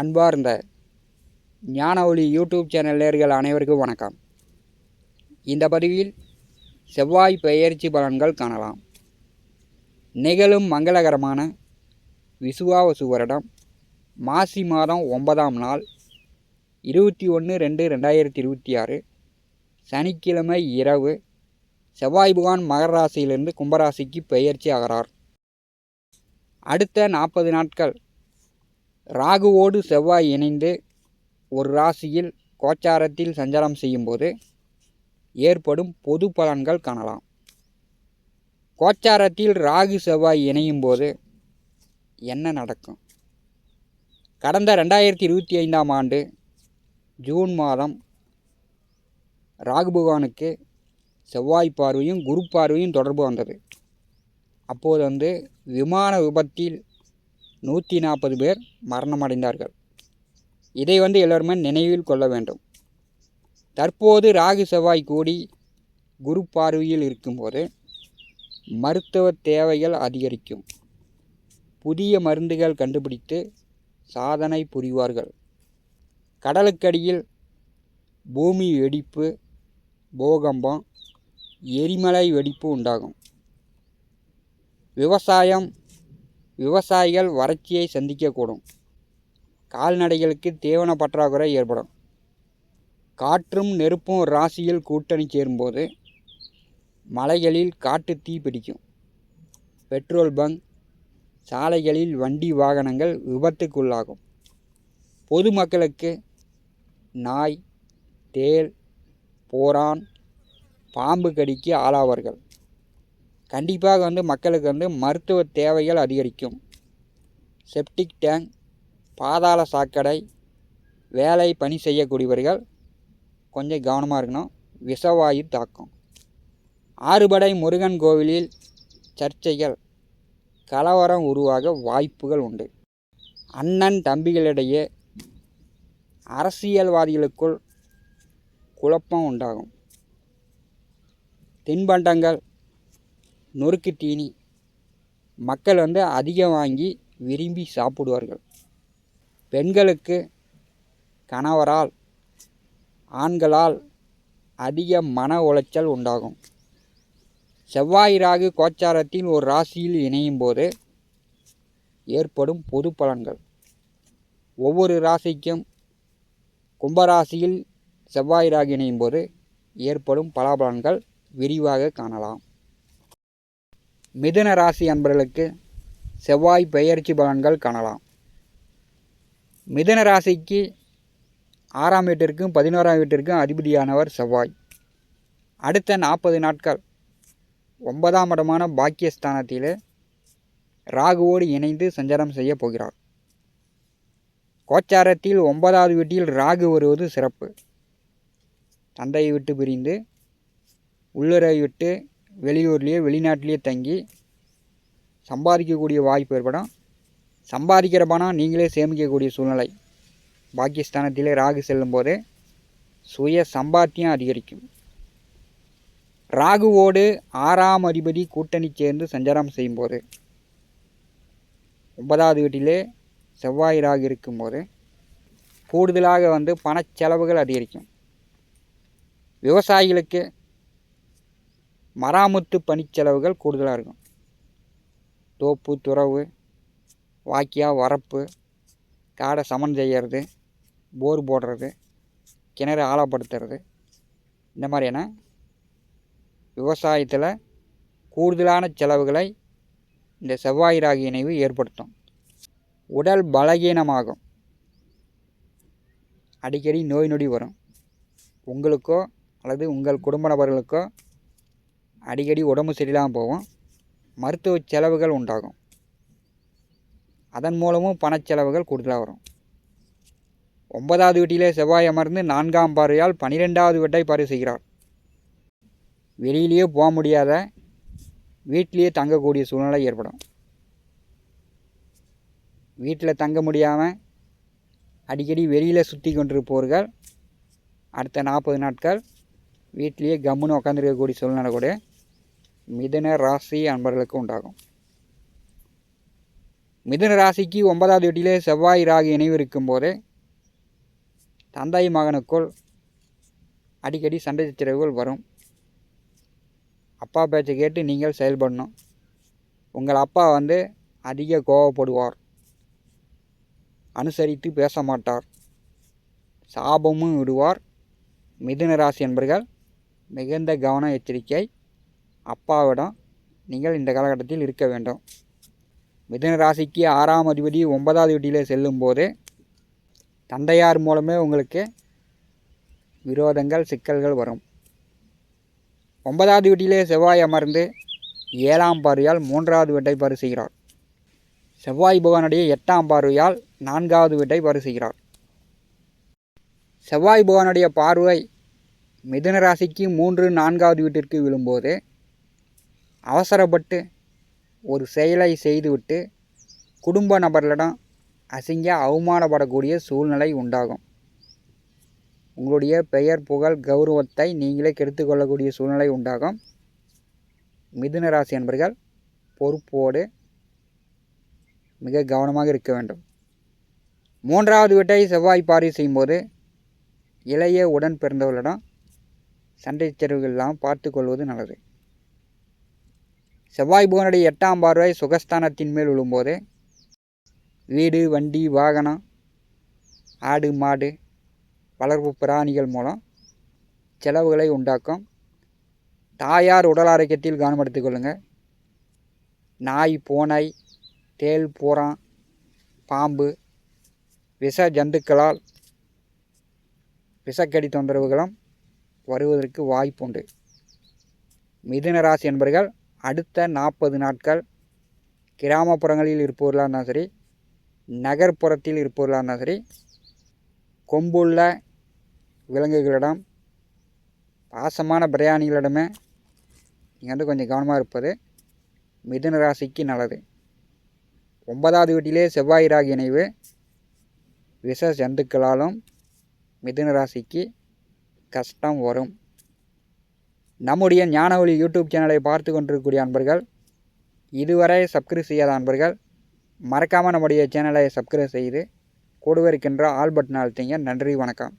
அன்பார்ந்த ஞான ஒளி யூடியூப் சேனல் நேர்கள் அனைவருக்கும் வணக்கம். இந்த பதிவில் செவ்வாய் பெயர்ச்சி பலன்கள் காணலாம். நிகழும் மங்களகரமான விசுவாவசு வருடம் மாசி மாதம் ஒன்பதாம் நாள் இருபத்தி ஒன்று ரெண்டு ரெண்டாயிரத்தி இருபத்தி ஆறு சனிக்கிழமை இரவு செவ்வாய் புகான் மகர ராசியிலிருந்து கும்பராசிக்கு பெயர்ச்சி ஆகிறார். அடுத்த நாற்பது நாட்கள் ராகுவோடு செவ்வாய் இணைந்து ஒரு ராசியில் கோச்சாரத்தில் சஞ்சாரம் செய்யும்போது ஏற்படும் பொது பலன்கள் காணலாம். கோச்சாரத்தில் ராகு செவ்வாய் இணையும் போது என்ன நடக்கும்? கடந்த ரெண்டாயிரத்தி இருபத்தி ஐந்தாம் ஆண்டு ஜூன் மாதம் ராகு பகவானுக்கு செவ்வாய் பார்வையும் குரு பார்வையும் தொடர்பு வந்தது. அப்போது வந்து விமான விபத்தில் நூற்றி நாற்பது பேர் மரணமடைந்தார்கள். இதை வந்து எல்லோருமே நினைவில் கொள்ள வேண்டும். தற்போது ராகு செவ்வாய் கூடி குரு பார்வையில் இருக்கும்போது மருத்துவ தேவைகள் அதிகரிக்கும். புதிய மருந்துகள் கண்டுபிடித்து சாதனை புரிவார்கள். கடலுக்கடியில் பூமி வெடிப்பு பூகம்பம் எரிமலை வெடிப்பு உண்டாகும். விவசாயம் விவசாயிகள் வறட்சியை சந்திக்கக்கூடும். கால்நடைகளுக்கு தீவன பற்றாக்குறை ஏற்படும். காற்றும் நெருப்பும் ராசியில் கூட்டணி சேரும்போது மலைகளில் காட்டு தீ பிடிக்கும். பெட்ரோல் பங்க் சாலைகளில் வண்டி வாகனங்கள் விபத்துக்குள்ளாகும். பொதுமக்களுக்கு நாய் தேல் போரான் பாம்பு கடிக்கு ஆளாவார்கள். கண்டிப்பாக வந்து மக்களுக்கு வந்து மருத்துவ தேவைகள் அதிகரிக்கும். செப்டிக் டேங்க் பாதாள சாக்கடை வேலை பணி செய்யக்கூடியவர்கள் கொஞ்சம் கவனமாக இருக்கணும். விஷவாயு தாக்கம். ஆறுபடை முருகன் கோவிலில் சர்ச்சைகள். கலவரம் உருவாக வாய்ப்புகள் உண்டு. அண்ணன் தம்பிகளிடையே அரசியல்வாதிகளுக்குள் குழப்பம் உண்டாகும். தின்பண்டங்கள் நொறுக்கு தீனி. மக்கள் வந்து அதிகம் வாங்கி விரும்பி சாப்பிடுவார்கள். பெண்களுக்கு கணவரால் ஆண்களால் அதிக மன உளைச்சல் உண்டாகும். செவ்வாய் ராகு கோச்சாரத்தில் ஒரு ராசியில் இணையும் போது ஏற்படும் பொது பலன்கள். ஒவ்வொரு ராசிக்கும் கும்பராசியில் செவ்வாய் ராகு இணையும் போது ஏற்படும் பலாபலன்கள் விரிவாக காணலாம். மிதுன ராசி அன்பர்களுக்கு செவ்வாய் பெயர்ச்சி பலன்கள் காணலாம். மிதுன ராசிக்கு ஆறாம் வீட்டிற்கும் பதினோராம் வீட்டிற்கும் அதிபதியானவர் செவ்வாய். அடுத்த நாற்பது நாட்கள் ஒன்பதாம் இடமான பாக்கியஸ்தானத்தில் ராகுவோடு இணைந்து சஞ்சாரம் செய்ய போகிறார். கோச்சாரத்தில் ஒன்பதாவது வீட்டில் ராகு வருவது சிறப்பு. தந்தையை விட்டு பிரிந்து உள்ளுரை விட்டு வெளியூர்லேயோ வெளிநாட்டிலேயே தங்கி சம்பாதிக்கக்கூடிய வாய்ப்பு ஏற்படும். சம்பாதிக்கிற பணம் நீங்களே சேமிக்கக்கூடிய சூழ்நிலை. பாகிஸ்தானத்திலே ராகு செல்லும்போது சுய சம்பாத்தியம் அதிகரிக்கும். ராகுவோடு ஆறாம் அதிபதி கூட்டணி சேர்ந்து சஞ்சாரம் செய்யும்போது ஒன்பதாவது வீட்டிலே செவ்வாய் ராகு இருக்கும்போது கூடுதலாக வந்து பண செலவுகள் அதிகரிக்கும். விவசாயிகளுக்கு மராமத்து பணிச்செலவுகள் கூடுதலாக இருக்கும். தோப்பு துறவு வாக்கியா வரப்பு காடை சமன் செய்கிறது போர் போடுறது கிணறு ஆழப்படுத்துறது இந்த மாதிரியான விவசாயத்தில் கூடுதலான செலவுகளை இந்த செவ்வாய் ராகி இணைவு ஏற்படுத்தும். உடல் பலகீனமாகும். அடிக்கடி நோய் நொடி வரும். உங்களுக்கோ அல்லது உங்கள் குடும்ப நபர்களுக்கோ அடிக்கடி உடம்பு சரியில்லாமல் போகும். மருத்துவ செலவுகள் உண்டாகும். அதன் மூலமும் பணச்செலவுகள் கூடுதலாக வரும். ஒன்பதாவது வீட்டிலே செவ்வாய் அமர்ந்து நான்காம் பார்வையால் பனிரெண்டாவது வீட்டை பார்வை செய்கிறார். வெளியிலேயே போக முடியாத வீட்டிலேயே தங்கக்கூடிய சூழ்நிலை ஏற்படும். வீட்டில் தங்க முடியாமல் அடிக்கடி வெளியில் சுற்றி கொண்டிருப்பவர்கள் அடுத்த நாற்பது நாட்கள் வீட்டிலேயே கம்முன்னு உட்காந்துருக்கக்கூடிய சூழ்நிலை கூட மிதன ராசி அன்பர்களுக்கு உண்டாகும். மிதன ராசிக்கு ஒன்பதாவது வீட்டிலே செவ்வாய் ராகு இணைவு இருக்கும்போது தந்தை மகனுக்குள் அடிக்கடி சண்டை சச்சரவுகள் வரும். அப்பா பேச்சை கேட்டு நீங்கள் செயல்படணும். உங்கள் அப்பா வந்து அதிக கோவப்படுவார். அனுசரித்து பேச மாட்டார். சாபமும் விடுவார் மிதுன ராசி என்பர்கள் மிகுந்த கவன எச்சரிக்கை அப்பாவிடம் நீங்கள் இந்த காலகட்டத்தில் இருக்க வேண்டும். மிதுன ராசிக்கு ஆறாம் அதிபதி ஒன்பதாவது வீட்டிலே செல்லும்போது தந்தையார் மூலமே உங்களுக்கு விரோதங்கள் சிக்கல்கள் வரும். ஒன்பதாவது வீட்டிலே செவ்வாய் அமர்ந்து ஏழாம் பார்வையால் மூன்றாவது வீட்டை பரிசுகிறார். செய்கிறார் செவ்வாய் பகவானுடைய எட்டாம் பார்வையால் நான்காவது வீட்டை பரிசுகிறார். செய்கிறார் செவ்வாய் பகவானுடைய பார்வை மிதுன ராசிக்கு மூன்று நான்காவது வீட்டிற்கு விழும்போது அவசரப்பட்டு ஒரு செயலை செய்துவிட்டு குடும்ப நபர்களிடம் அசிங்க அவமானப்படக்கூடிய சூழ்நிலை உண்டாகும். உங்களுடைய பெயர் புகழ் கௌரவத்தை நீங்களே கெடுத்துக்கொள்ளக்கூடிய சூழ்நிலை உண்டாகும். மிதுன ராசி என்பர்கள் பொறுப்போடு மிக கவனமாக இருக்க வேண்டும். மூன்றாவது வீட்டை செவ்வாய் பாரி செய்யும்போது இளைய உடன் பிறந்தவர்களிடம் சண்டை செருவுகள் இல்லாமல் பார்த்து கொள்வது நல்லது. செவ்வாய் புவனுடைய எட்டாம் பார்வை சுகஸ்தானத்தின் மேல் விழும்போது வீடு வண்டி வாகனம் ஆடு மாடு வளர்ப்பு பிராணிகள் மூலம் செலவுகளை உண்டாக்கும். தாயார் உடல் ஆரோக்கியத்தில் கவனம் கொள்ளுங்கள் நாய் பூனை தேல் பூரா பாம்பு விஷ ஜந்துக்களால் விஷக்கடி தொந்தரவுகளும் வருவதற்கு வாய்ப்புண்டு. மிதுன ராசி என்பர்கள் அடுத்த நாற்பது நாட்கள் கிராமப்புறங்களில் இருப்பவர்களாக இருந்தாலும் சரி நகர்ப்புறத்தில் இருப்பவர்களாக இருந்தாலும் சரி கொம்புள்ள விலங்குகளிடம் பாசமான பிரயாணிகளிடமே நீங்கள் வந்து கொஞ்சம் கவனமாக இருப்பது மிதுன ராசிக்கு நல்லது. ஒன்பதாவது வீட்டிலே செவ்வாய் ராகி இணைவு. விஷ ஜந்துக்களாலும் மிதுன ராசிக்கு கஷ்டம் வரும். நம்முடைய ஞானவழி யூடியூப் சேனலை பார்த்து கொண்டிருக்கக்கூடிய அன்பர்கள் இதுவரை சப்ஸ்கிரைப் செய்யாத அன்பர்கள் மறக்காமல் நம்முடைய சேனலை சப்ஸ்கிரைப் செய்து கூடவே இருக்கின்ற ஆல் பட்டன் அழுத்திங்க. நன்றி வணக்கம்.